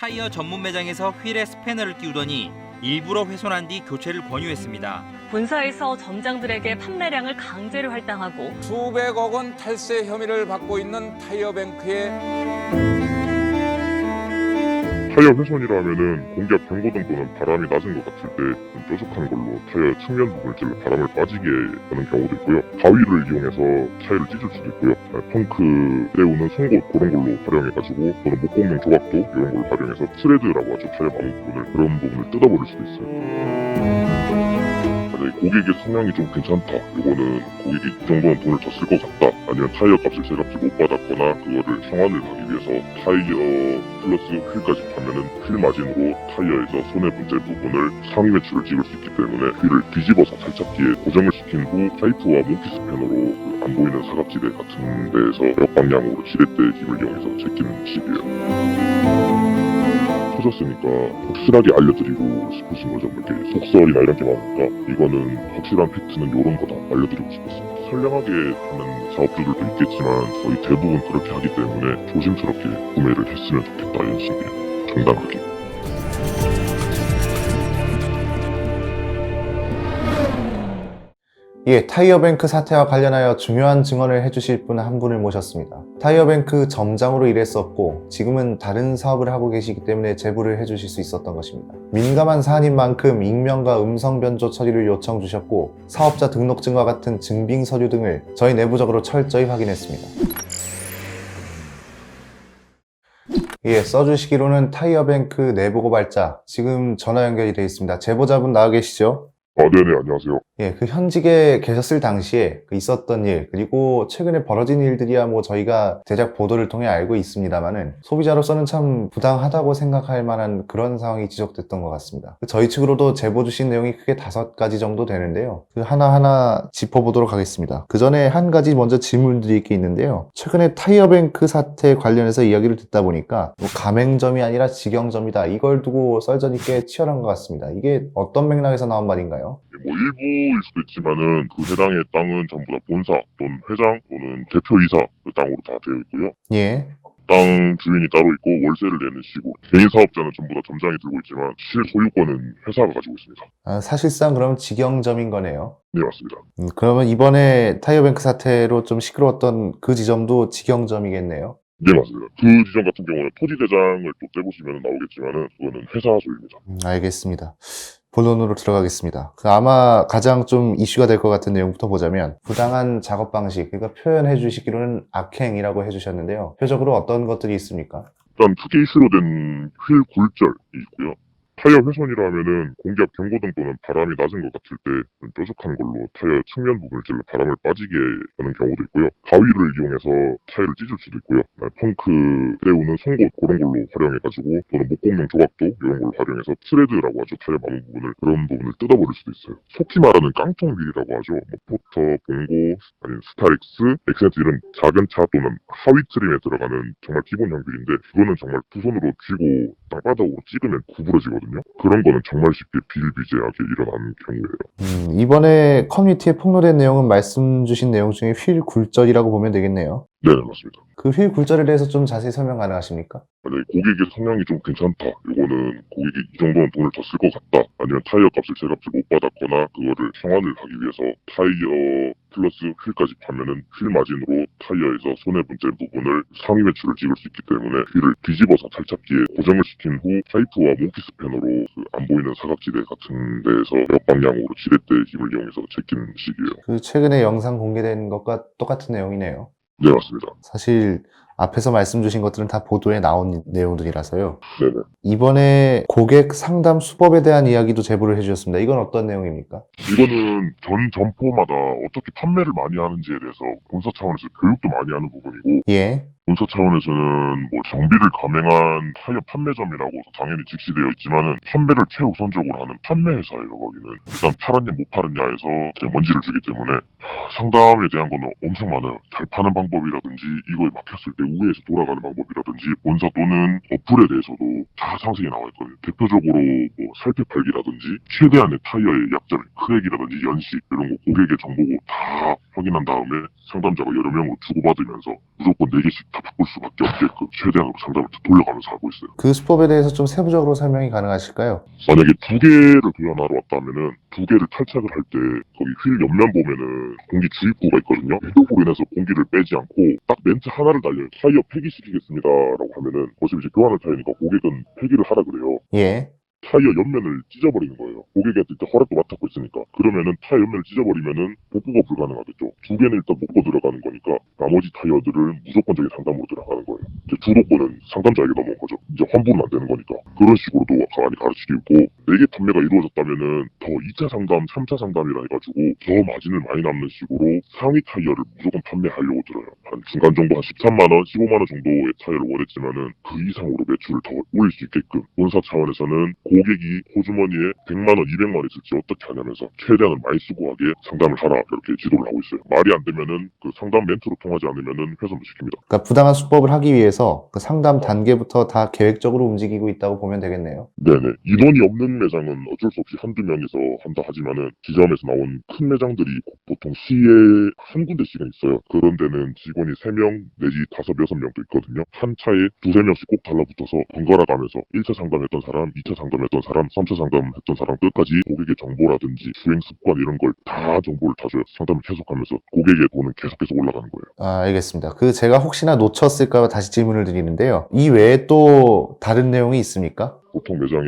타이어 전문 매장에서 휠에 스패너를 끼우더니 일부러 훼손한 뒤 교체를 권유했습니다. 본사에서 점장들에게 판매량을 강제로 할당하고 수백억 원 탈세 혐의를 받고 있는 타이어뱅크의 타이어 훼손이라면은 공기압 경고등 또는 바람이 낮은 것 같을 때 뾰족한 걸로 타이어 측면 부분을 찔러 바람을 빠지게 하는 경우도 있고요. 가위를 이용해서 타이어를 찢을 수도 있고요. 아, 펑크 때우는 송곳 그런 걸로 활용해가지고 또는 목공용 조각도 이런 걸 활용해서 트레드라고 하죠. 타이어 마모 부분을 그런 부분을 뜯어버릴 수도 있어요. 만약에 고객의 성향이 좀 괜찮다. 이거는 고객이 이 정도는 돈을 더 쓸 것 같다. 아니면 타이어 값을 제값이 못 받았거나 그거를 평안을 하기 위해서 타이어 플러스 휠까지 파면은 휠 마진으로 타이어에서 손해 분재 부분을 상위 매출을 찍을 수 있기 때문에 휠을 뒤집어서 살짝기에 고정을 시킨 후 파이프와 모피 스패너로 그 안 보이는 사각지대 같은 데에서 역방향으로 지렛대의 힘을 이용해서 제끼는 식이에요. 터졌으니까 확실하게 알려드리고 싶으신 거죠. 뭐 이렇게 속설이나 이런 게 많으니까 이거는 확실한 팩트는 이런 거다 알려드리고 싶었습니다. 선량하게 하는 사업주들도 있겠지만 거의 대부분 그렇게 하기 때문에 조심스럽게 구매를 했으면 좋겠다 이런 식이에요. 정당하게. 예, 타이어뱅크 사태와 관련하여 중요한 증언을 해주실 분 한 분을 모셨습니다. 타이어뱅크 점장으로 일했었고 지금은 다른 사업을 하고 계시기 때문에 제보를 해주실 수 있었던 것입니다. 민감한 사안인 만큼 익명과 음성 변조 처리를 요청 주셨고 사업자 등록증과 같은 증빙 서류 등을 저희 내부적으로 철저히 확인했습니다. 예, 써주시기로는 타이어뱅크 내부 고발자 지금 전화 연결이 되어 있습니다. 제보자분 나와 계시죠? 아 네네 안녕하세요. 예, 그 현직에 계셨을 당시에 그 있었던 일, 그리고 최근에 벌어진 일들이야 뭐 저희가 대략 보도를 통해 알고 있습니다만은 소비자로서는 참 부당하다고 생각할 만한 그런 상황이 지적됐던 것 같습니다. 그 저희 측으로도 제보 주신 내용이 크게 다섯 가지 정도 되는데요. 그 하나하나 짚어보도록 하겠습니다. 그 전에 한 가지 먼저 질문드릴 게 있는데요. 최근에 타이어뱅크 사태 관련해서 이야기를 듣다 보니까 뭐 가맹점이 아니라 직영점이다. 이걸 두고 썰전이 꽤 치열한 것 같습니다. 이게 어떤 맥락에서 나온 말인가요? 뭐 일부일 수도 있지만은 그 해당의 땅은 전부 다 본사 또는 회장 또는 대표이사 그 땅으로 다 되어 있고요. 예. 땅 주인이 따로 있고 월세를 내는 시고 개인 사업자는 전부 다 점장이 들고 있지만 실 소유권은 회사가 가지고 있습니다. 아, 사실상 그럼 직영점인 거네요. 네 맞습니다. 음, 그러면 이번에 타이어뱅크 사태로 좀 시끄러웠던 그 지점도 직영점이겠네요. 네 맞습니다. 그 지점 같은 경우는 토지 대장을 또 떼보시면 나오겠지만은 그거는 회사 소유입니다. 음, 알겠습니다. 본론으로 들어가겠습니다. 그 아마 가장 좀 이슈가 될 것 같은 내용부터 보자면 부당한 작업 방식, 그러니까 표현해 주시기로는 악행이라고 해주셨는데요. 표적으로 어떤 것들이 있습니까? 일단 이슈로 된 휠 굴절이 있고요. 타이어 훼손이라면은 공기압 경고등 또는 바람이 낮은 것 같을 때 뾰족한 걸로 타이어 측면 부분을 찔러 바람을 빠지게 하는 경우도 있고요. 가위를 이용해서 타이어를 찢을 수도 있고요. 아, 펑크 때우는 송곳 그런 걸로 활용해가지고 또는 목공용 조각도 이런 걸 활용해서 트레드라고 하죠. 타이어 마모 부분을 그런 부분을 뜯어버릴 수도 있어요. 속히 말하는 깡통 휠이라고 하죠. 뭐 포터, 봉고, 아니면 스타렉스, 엑센트 이런 작은 차 또는 하위 트림에 들어가는 정말 기본 형질인데 그거는 정말 두 손으로 쥐고 땅바닥으로 찍으면 구부러지거든요. 그런 거는 정말 쉽게 비일비재하게 일어나는 경우예요. 음, 이번에 커뮤니티에 폭로된 내용은 말씀 주신 내용 중에 휠 굴절이라고 보면 되겠네요. 네, 맞습니다. 그휠 굴절에 대해서 좀 자세히 설명 가능하십니까? 만약에 고객의 성향이 좀 괜찮다. 이거는 고객이 이 정도는 돈을 더 쓸 것 같다. 아니면 타이어 값을 제 값을 못 받았거나 그거를 평안을 하기 위해서 타이어 플러스 휠까지 파면은 휠 마진으로 타이어에서 손해 분재 부분을 상위 매출을 찍을 수 있기 때문에 휠을 뒤집어서 탈착기에 고정을 시킨 후 파이프와 모피 스패너로 그 안 보이는 사각지대 같은 데에서 역방향으로 지렛대의 힘을 이용해서 제끼는 식이에요. 그 최근에 영상 공개된 것과 똑같은 내용이네요. 네, 맞습니다. 사실 앞에서 말씀 주신 것들은 다 보도에 나온 내용들이라서요. 네네. 이번에 고객 상담 수법에 대한 이야기도 제보를 해주셨습니다. 이건 어떤 내용입니까? 이거는 전 점포마다 어떻게 판매를 많이 하는지에 대해서 본사 차원에서 교육도 많이 하는 부분이고 예. 본사 차원에서는 뭐 정비를 감행한 타이어 판매점이라고 당연히 직시되어 있지만은 판매를 최우선적으로 하는 판매 회사예요 거기는. 일단 팔았냐 못 팔았냐에서 먼지를 주기 때문에 상담에 대한 거는 엄청 많아요. 잘 파는 방법이라든지 이거에 막혔을 때 우회해서 돌아가는 방법이라든지 본사 또는 어플에 대해서도 다 상세히 나와 있거든요. 대표적으로 뭐 살펴팔기라든지 최대한의 타이어의 약자를 크랙이라든지 연식 이런 거 고객의 정보고 다 확인한 다음에 상담자가 여러 명으로 주고받으면서 무조건 4개씩 다 바꿀 수밖에 없게끔 최대한으로 상담을 돌려가면서 하고 있어요. 그 수법에 대해서 좀 세부적으로 설명이 가능하실까요? 만약에 두 개를 교환하러 왔다면은 두 개를 탈착을 할 때 거기 휠 옆면 보면은 공기 주입구가 있거든요. 이쪽으로 인해서 공기를 빼지 않고 딱 멘트 하나를 달려요. 타이어 폐기시키겠습니다라고 하면은 어차피 이제 교환할 타이어니까 고객은 폐기를 하라 그래요. 예. 타이어 옆면을 찢어버리는 거예요. 고객한테 일단 허락도 맡았고 있으니까. 그러면은 타이어 옆면을 찢어버리면은 복구가 불가능하겠죠. 두 개는 일단 묶고 들어가는 거니까 나머지 타이어들을 무조건적인 상담으로 들어가는 거예요. 이제 주도권은 상담자에게 넘어온 거죠. 이제 환불은 안 되는 거니까. 그런 식으로도 많이 가르치고 4개 판매가 이루어졌다면은 더 2차 상담, 3차 상담이라 해가지고 더 마진을 많이 남는 식으로 상위 타이어를 무조건 판매하려고 들어요. 한 중간 정도 한 13만원, 15만원 정도의 타이어를 원했지만은 그 이상으로 매출을 더 올릴 수 있게끔 본사 차원에서는 고객이 호주머니에 100만원, 200만원 있을지 어떻게 하냐면서 최대한을 많이 수고하게 상담을 하라 이렇게 지도를 하고 있어요. 말이 안 되면은 그 상담 멘트로 통하지 않으면은 회선도 시킵니다. 그러니까 부당한 수법을 하기 위해서 그 상담 단계부터 다 계획적으로 움직이고 있다고 보면 되겠네요. 네네. 인원이 없는 매장은 어쩔 수 없이 한두 명이서 한다 하지만은 지점에서 나온 큰 매장들이 보통 시에 한 군데씩은 있어요. 그런 데는 직원이 3명 내지 5, 6명도 있거든요. 한 차에 두세 명씩 꼭 달라붙어서 번갈아 가면서 1차 상담했던 사람, 2차 상담 했던 사람, 3차 상담했던 사람 끝까지 고객의 정보라든지 주행 습관 이런 걸 다 정보를 다 줘요. 상담을 계속하면서 고객의 돈은 계속해서 올라가는 거예요. 아, 알겠습니다. 그 제가 혹시나 놓쳤을까 봐 다시 질문을 드리는데요. 이 외에 또 다른 내용이 있습니까? 보통 매장에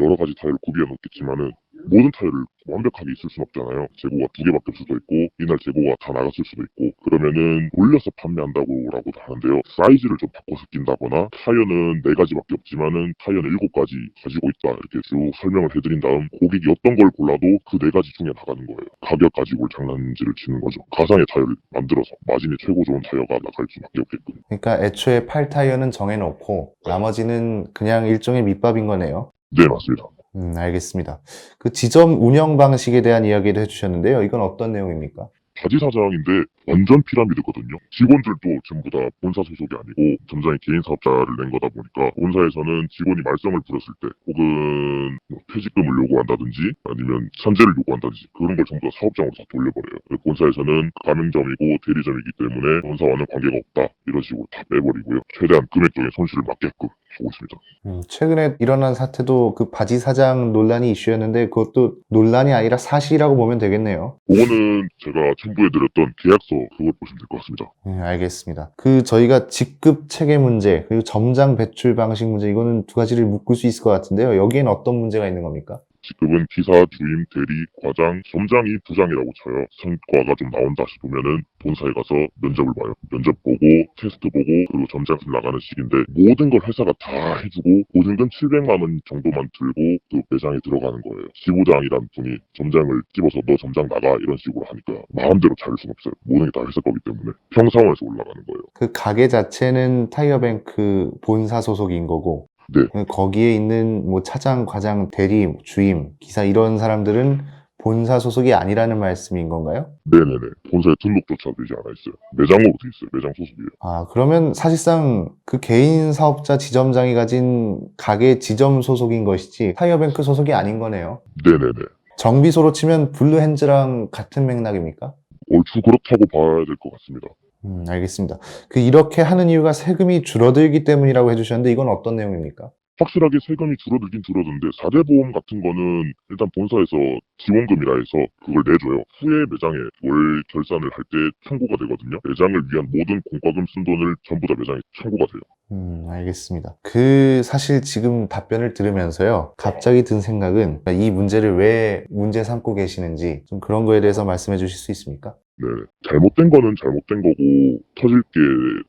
여러 가지 타일을 구비해 놓겠지만은 모든 타일을 완벽하게 있을 순 없잖아요. 재고가 두 개밖에 없을 수도 있고 이날 재고가 다 나갔을 수도 있고 그러면은 올려서 판매한다고라고도 하는데요. 사이즈를 좀 바꿔서 낀다거나 타이어는 네 가지밖에 없지만은 타이어는 일곱 가지 가지고 있다 이렇게 쭉 설명을 해드린 다음 고객이 어떤 걸 골라도 그 네 가지 중에 나가는 거예요. 가격 가지고 장난질을 치는 거죠. 가상의 타이어를 만들어서 마진이 최고 좋은 타이어가 나갈 수밖에 없게끔. 그러니까 애초에 팔 타이어는 정해놓고 나머지는 그냥 일종의 밑밥인 거네요. 네 맞습니다. 음, 알겠습니다. 그 지점 운영 방식에 대한 이야기를 해주셨는데요. 이건 어떤 내용입니까? 바지 사장인데 완전 피라미드거든요. 직원들도 전부 다 본사 소속이 아니고 점장이 개인 사업자를 낸 거다 보니까 본사에서는 직원이 말썽을 부렸을 때 혹은 뭐 퇴직금을 요구한다든지 아니면 산재를 요구한다든지 그런 걸 전부 다 사업장으로 다 돌려버려요. 본사에서는 가맹점이고 대리점이기 때문에 본사와는 관계가 없다 이런 식으로 다 빼버리고요. 최대한 금액적인 손실을 막게끔 하고 있습니다. 음, 최근에 일어난 사태도 그 바지 사장 논란이 이슈였는데 그것도 논란이 아니라 사실이라고 보면 되겠네요. 그거는 제가 첨부해드렸던 계약서 그걸 보시면 될 것 같습니다. 네, 알겠습니다. 그 저희가 직급 체계 문제 그리고 점장 배출 방식 문제 이거는 두 가지를 묶을 수 있을 것 같은데요. 여기엔 어떤 문제가 있는 겁니까? 직급은 기사, 주임, 대리, 과장, 점장이 부장이라고 쳐요. 성과가 좀 나온다 싶으면은 본사에 가서 면접을 봐요. 면접 보고 테스트 보고 그리고 점장팀 나가는 식인데 모든 걸 회사가 다 해주고 보증금 700만 원 정도만 들고 그 매장에 들어가는 거예요. 지부장이란 분이 점장을 집어서 너 점장 나가 이런 식으로 하니까 마음대로 차릴 수는 없어요. 모든 게 다 회사 거기 때문에 평사원에서 올라가는 거예요. 그 가게 자체는 타이어뱅크 본사 소속인 거고 네. 그 거기에 있는 뭐 차장, 과장, 대리, 주임, 기사 이런 사람들은 본사 소속이 아니라는 말씀인 건가요? 네네네. 본사에 등록조차 되지 않아 있어요. 매장으로 돼 있어요. 매장 소속이에요. 아, 그러면 사실상 그 개인 사업자 지점장이 가진 가게 지점 소속인 것이지 타이어뱅크 소속이 아닌 거네요. 네네네. 정비소로 치면 블루핸즈랑 같은 맥락입니까? 얼추 그렇다고 봐야 될 것 같습니다. 음, 알겠습니다. 그 이렇게 하는 이유가 세금이 줄어들기 때문이라고 해주셨는데 이건 어떤 내용입니까? 확실하게 세금이 줄어들긴 줄어드는데 4대 보험 같은 거는 일단 본사에서 지원금이라 해서 그걸 내줘요. 후에 매장에 월 결산을 할 때 청구가 되거든요. 매장을 위한 모든 공과금 쓴 돈을 전부 다 매장에 청구가 돼요. 음, 알겠습니다. 그 사실 지금 답변을 들으면서요. 갑자기 든 생각은 이 문제를 왜 문제 삼고 계시는지 좀 그런 거에 대해서 말씀해 주실 수 있습니까? 네. 잘못된 거는 잘못된 거고 터질 게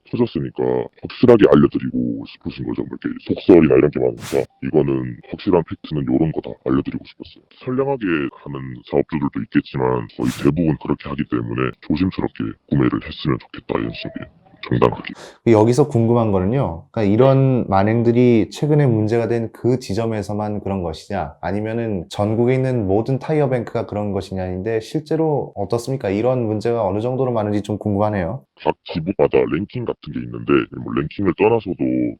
터졌으니까 확실하게 알려드리고 싶으신 거죠. 뭐 이렇게 속설이나 이런 게 많으니까 이거는 확실한 팩트는 이런 거다 알려드리고 싶었어요. 선량하게 하는 사업주들도 있겠지만 거의 대부분 그렇게 하기 때문에 조심스럽게 구매를 했으면 좋겠다 이런 식이에요. 정당하게. 여기서 궁금한 거는요. 그러니까 이런 만행들이 최근에 문제가 된 그 지점에서만 그런 것이냐, 아니면은 전국에 있는 모든 타이어 뱅크가 그런 것이냐인데 실제로 어떻습니까? 이런 문제가 어느 정도로 많은지 좀 궁금하네요. 각 지부마다 랭킹 같은 게 있는데 뭐 랭킹을 떠나서도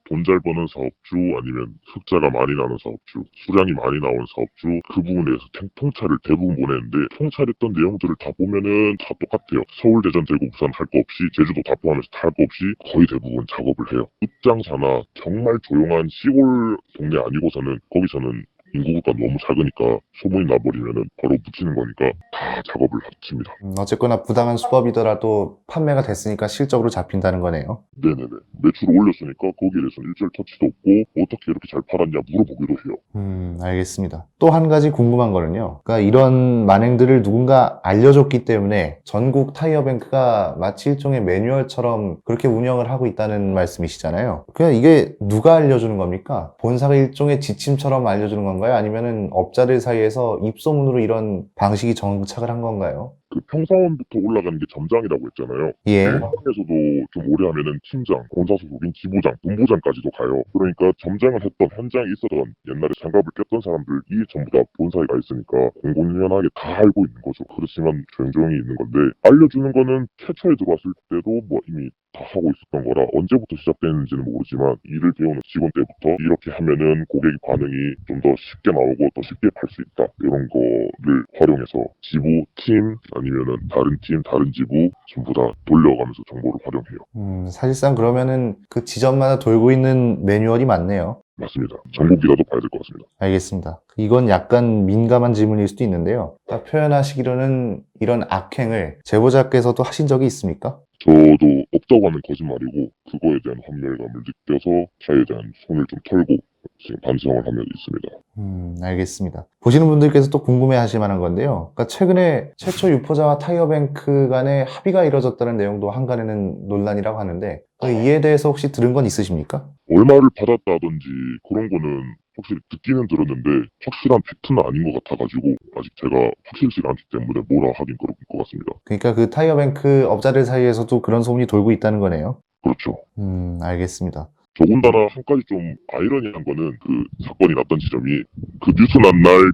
돈 잘 버는 사업주 아니면 흑자가 많이 나는 사업주 수량이 많이 나온 사업주 그 부분에 대해서 통- 통찰을 대부분 보내는데 통찰했던 내용들을 다 보면은 다 똑같아요. 서울 대전 대구 부산 할 거 없이 제주도 다 포함해서 다 할 거 없이 거의 대부분 작업을 해요. 읍장사나 정말 조용한 시골 동네 아니고서는 거기서는 인구가 너무 작으니까 소문이 나버리면은 바로 붙이는 거니까 다 작업을 합칩니다 음, 어쨌거나 부당한 수법이더라도 판매가 됐으니까 실적으로 잡힌다는 거네요. 네네네. 매출을 올렸으니까 거기에 대해서는 일절 터치도 없고 어떻게 이렇게 잘 팔았냐 물어보기도 해요. 음, 알겠습니다. 또 한 가지 궁금한 거는요. 그러니까 이런 만행들을 누군가 알려줬기 때문에 전국 타이어뱅크가 마치 일종의 매뉴얼처럼 그렇게 운영을 하고 있다는 말씀이시잖아요. 그냥 이게 누가 알려주는 겁니까? 본사가 일종의 지침처럼 알려주는 건가요? 아니면은 업자들 사이에서 입소문으로 이런 방식이 정착 을 한 건가요? 그 평사원부터 올라가는 게 점장이라고 했잖아요. 예. 점장에서도 좀 오래 하면은 팀장, 본사 소속인 지부장, 본부장까지도 가요. 그러니까 점장을 했던 현장에 있었던 옛날에 장갑을 꼈던 사람들이 전부 다 본사에 가 있으니까 공공연하게 다 알고 있는 거죠. 그렇지만 조용조용히 있는 건데 알려주는 거는 최초에 들어왔을 때도 뭐 이미 다 하고 있었던 거라 언제부터 시작됐는지는 모르지만 일을 배우는 직원 때부터 이렇게 하면은 고객 반응이 좀 더 쉽게 나오고 더 쉽게 팔 수 있다 이런 거를 활용해서 지부 팀 아니 면은 다른 팀 다른 지부 전부 다 돌려가면서 정보를 활용해요. 음, 사실상 그러면은 그 지점마다 돌고 있는 매뉴얼이 많네요. 맞습니다. 전국이라도 봐야 될 것 같습니다. 알겠습니다. 이건 약간 민감한 질문일 수도 있는데요. 딱 표현하시기로는 이런 악행을 제보자께서도 하신 적이 있습니까? 저도 없다고 하면 거짓말이고 그거에 대한 환멸감을 느껴서 차에 대한 손을 좀 털고 지금 반성을 하면 있습니다. 음, 알겠습니다. 보시는 분들께서 또 궁금해 하실 만한 건데요. 그러니까 최근에 최초 유포자와 타이어뱅크 간의 합의가 이뤄졌다는 내용도 한간에는 논란이라고 하는데 그 이에 대해서 혹시 들은 건 있으십니까? 얼마를 받았다든지 그런 거는 확실히 듣기는 들었는데 확실한 팩트는 아닌 것 같아가지고 아직 제가 확실치가 않기 때문에 뭐라 하긴 그럴 것 같습니다. 그러니까 그 타이어뱅크 업자들 사이에서도 그런 소문이 돌고 있다는 거네요. 그렇죠. 음, 알겠습니다. 더군다나 한 가지 좀 아이러니한 거는 그 사건이 났던 지점이 그 뉴스 난 날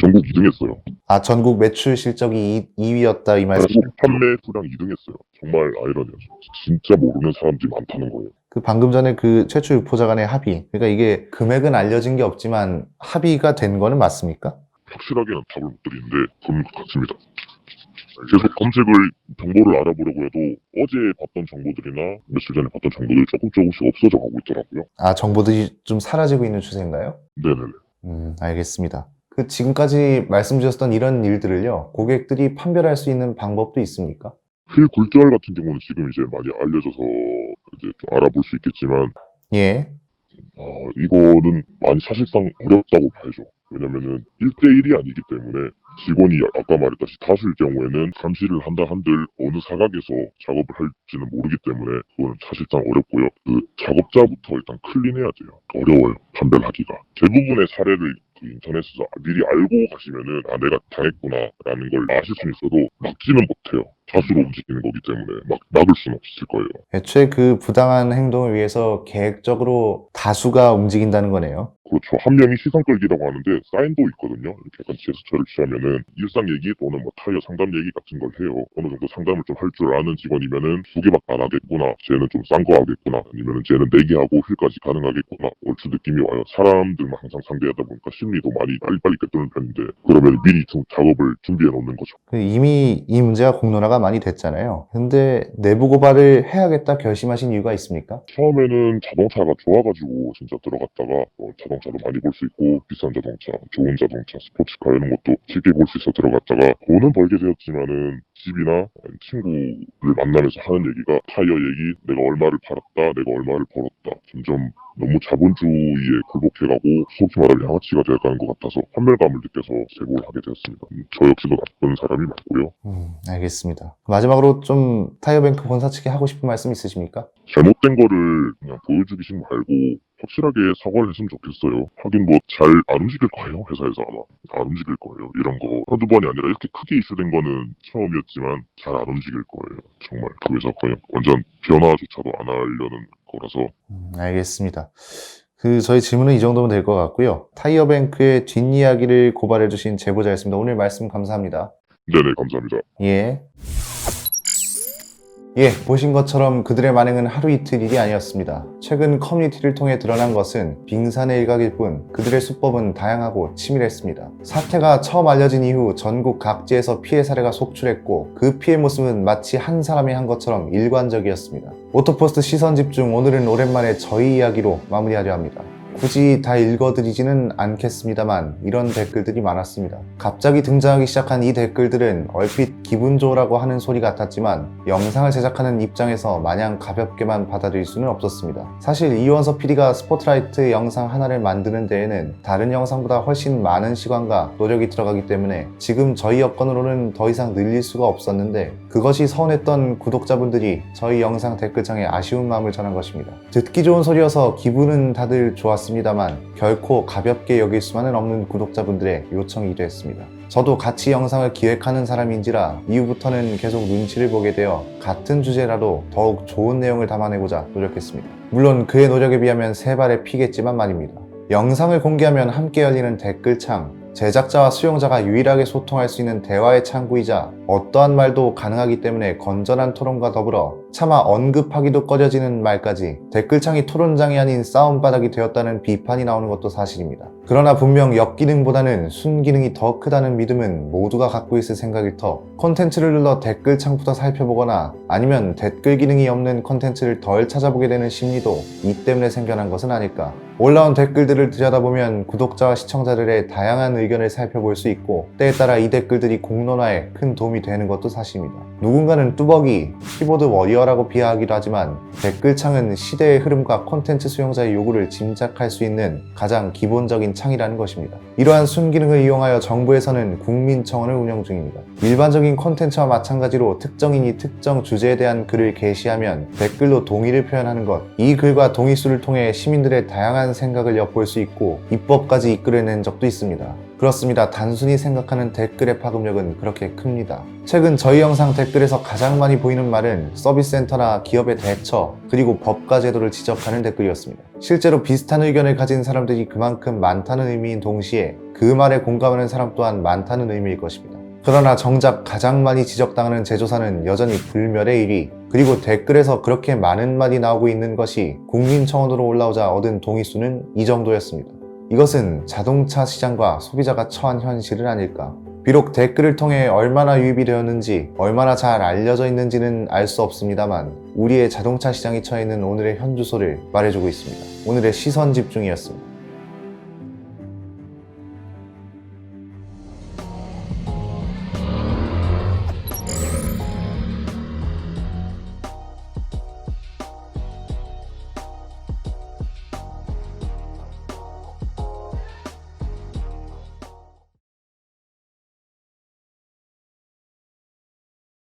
전국 2등했어요. 아, 전국 매출 실적이 2, 위였다이 말씀. 전국 판매 수량 2등했어요. 정말 아이러니하죠. 진짜 모르는 사람들이 많다는 거예요. 그 방금 전에 그 최초 유포자 간의 합의. 그러니까 이게 금액은 알려진 게 없지만 합의가 된 거는 맞습니까? 확실하게는 답을 못 드리는데 그런 것 같습니다. 계속 검색을 정보를 알아보려고 해도 어제 봤던 정보들이나 며칠 전에 봤던 정보들이 조금 조금씩 없어져 가고 있더라고요. 아, 정보들이 좀 사라지고 있는 추세인가요? 네네네. 음, 알겠습니다. 그 지금까지 말씀 주셨던 이런 일들을요, 고객들이 판별할 수 있는 방법도 있습니까? 휠 굴절 같은 경우는 지금 이제 많이 알려져서 이제 좀 알아볼 수 있겠지만 예. 어, 이거는 많이 사실상 어렵다고 봐야죠. 왜냐면은 1대1이 아니기 때문에 직원이 아까 말했다시피 다수일 경우에는 감시를 한다 한들 어느 사각에서 작업을 할지는 모르기 때문에 그거는 사실상 어렵고요. 그 작업자부터 일단 클린해야 돼요. 어려워요. 판별 하기가. 대부분의 사례를 그 인터넷에서 미리 알고 가시면은 아 내가 당했구나 라는 걸 아실 수는 있어도 막지는 못해요. 다수로 움직이는 거기 때문에 막 막을 수는 없을 거예요. 애초에 그 부당한 행동을 위해서 계획적으로 다수가 움직인다는 거네요. 그렇죠. 한 명이 시선 끌기라고 하는데 사인도 있거든요. 이렇게 약간 제스처를 취하면은 일상 얘기 또는 뭐 타이어 상담 얘기 같은 걸 해요. 어느 정도 상담을 좀 할 줄 아는 직원이면은 두 개밖에 안 하겠구나. 쟤는 좀 싼 거 하겠구나. 아니면은 쟤는 네 개 하고 휠까지 가능하겠구나. 얼추 느낌이 와요. 사람들만 항상 상대하다 보니까 심리도 많이 빨리빨리 깨뜨는 편인데 그러면 미리 좀 작업을 준비해 놓는 거죠. 그 이미 이 문제가 공론화가 많이 됐잖아요. 근데 내부 고발을 해야겠다 결심하신 이유가 있습니까? 처음에는 자동차가 좋아가지고 진짜 들어갔다가 어, 자동차도 많이 볼 수 있고 비싼 자동차, 좋은 자동차, 스포츠카 이런 것도 쉽게 볼 수 있어 들어갔다가 돈은 벌게 되었지만은 집이나 친구를 만나면서 하는 얘기가 타이어 얘기, 내가 얼마를 팔았다, 내가 얼마를 벌었다. 점점 너무 자본주의에 굴복해가고 속히 말하면 양아치가 되어가는 것 같아서 환멸감을 느껴서 제보를 하게 되었습니다. 음, 저 역시도 나쁜 사람이 맞고요. 음, 알겠습니다. 마지막으로 좀 타이어뱅크 본사 측에 하고 싶은 말씀 있으십니까? 잘못된 거를 그냥 보여주기식 말고 확실하게 사과를 했으면 좋겠어요. 하긴 뭐 잘 안 움직일 거예요. 회사에서 아마 안 움직일 거예요. 이런 거 한두 번이 아니라 이렇게 크게 이슈된 거는 처음이었지만 잘 안 움직일 거예요. 정말 그 회사 그냥 완전 변화조차도 안 하려는 거라서 음, 알겠습니다. 그 저희 질문은 이 정도면 될 것 같고요. 타이어뱅크의 뒷이야기를 고발해 주신 제보자였습니다. 오늘 말씀 감사합니다. 네네 감사합니다. 예. 예, 보신 것처럼 그들의 만행은 하루 이틀 일이 아니었습니다. 최근 커뮤니티를 통해 드러난 것은 빙산의 일각일 뿐 그들의 수법은 다양하고 치밀했습니다. 사태가 처음 알려진 이후 전국 각지에서 피해 사례가 속출했고 그 피해 모습은 마치 한 사람이 한 것처럼 일관적이었습니다. 오토포스트 시선 집중 오늘은 오랜만에 저희 이야기로 마무리하려 합니다. 굳이 다 읽어드리지는 않겠습니다만 이런 댓글들이 많았습니다. 갑자기 등장하기 시작한 이 댓글들은 얼핏 기분 좋으라고 하는 소리 같았지만 영상을 제작하는 입장에서 마냥 가볍게만 받아들일 수는 없었습니다. 사실 이원서 PD가 스포트라이트 영상 하나를 만드는 데에는 다른 영상보다 훨씬 많은 시간과 노력이 들어가기 때문에 지금 저희 여건으로는 더 이상 늘릴 수가 없었는데 그것이 서운했던 구독자분들이 저희 영상 댓글창에 아쉬운 마음을 전한 것입니다. 듣기 좋은 소리여서 기분은 다들 좋았습니다만 결코 가볍게 여길 수만은 없는 구독자분들의 요청이 됐습니다. 저도 같이 영상을 기획하는 사람인지라 이후부터는 계속 눈치를 보게 되어 같은 주제라도 더욱 좋은 내용을 담아내고자 노력했습니다. 물론 그의 노력에 비하면 세 발의 피겠지만 말입니다. 영상을 공개하면 함께 열리는 댓글창, 제작자와 수용자가 유일하게 소통할 수 있는 대화의 창구이자 어떠한 말도 가능하기 때문에 건전한 토론과 더불어 차마 언급하기도 꺼려지는 말까지 댓글창이 토론장이 아닌 싸움바닥이 되었다는 비판이 나오는 것도 사실입니다. 그러나 분명 역기능보다는 순기능이 더 크다는 믿음은 모두가 갖고 있을 생각일 터 콘텐츠를 눌러 댓글창부터 살펴보거나 아니면 댓글 기능이 없는 콘텐츠를 덜 찾아보게 되는 심리도 이 때문에 생겨난 것은 아닐까 올라온 댓글들을 들여다보면 구독자와 시청자들의 다양한 의견을 살펴볼 수 있고 때에 따라 이 댓글들이 공론화에 큰 도움이 되는 것도 사실입니다. 누군가는 뚜벅이, 키보드 워리어 라고 비하하기도 하지만 댓글창은 시대의 흐름과 콘텐츠 수용자의 요구를 짐작할 수 있는 가장 기본적인 창이라는 것입니다. 이러한 순기능을 이용하여 정부에서는 국민청원을 운영 중입니다. 일반적인 콘텐츠와 마찬가지로 특정인이 특정 주제에 대한 글을 게시하면 댓글로 동의를 표현하는 것, 이 글과 동의수를 통해 시민들의 다양한 생각을 엿볼 수 있고 입법까지 이끌어낸 적도 있습니다. 그렇습니다. 단순히 생각하는 댓글의 파급력은 그렇게 큽니다. 최근 저희 영상 댓글에서 가장 많이 보이는 말은 서비스 센터나 기업의 대처, 그리고 법과 제도를 지적하는 댓글이었습니다. 실제로 비슷한 의견을 가진 사람들이 그만큼 많다는 의미인 동시에 그 말에 공감하는 사람 또한 많다는 의미일 것입니다. 그러나 정작 가장 많이 지적당하는 제조사는 여전히 불멸의 1위, 그리고 댓글에서 그렇게 많은 말이 나오고 있는 것이 국민청원으로 올라오자 얻은 동의수는 이 정도였습니다. 이것은 자동차 시장과 소비자가 처한 현실은 아닐까. 비록 댓글을 통해 얼마나 유입이 되었는지, 얼마나 잘 알려져 있는지는 알 수 없습니다만, 우리의 자동차 시장이 처해 있는 오늘의 현주소를 말해주고 있습니다. 오늘의 시선 집중이었습니다.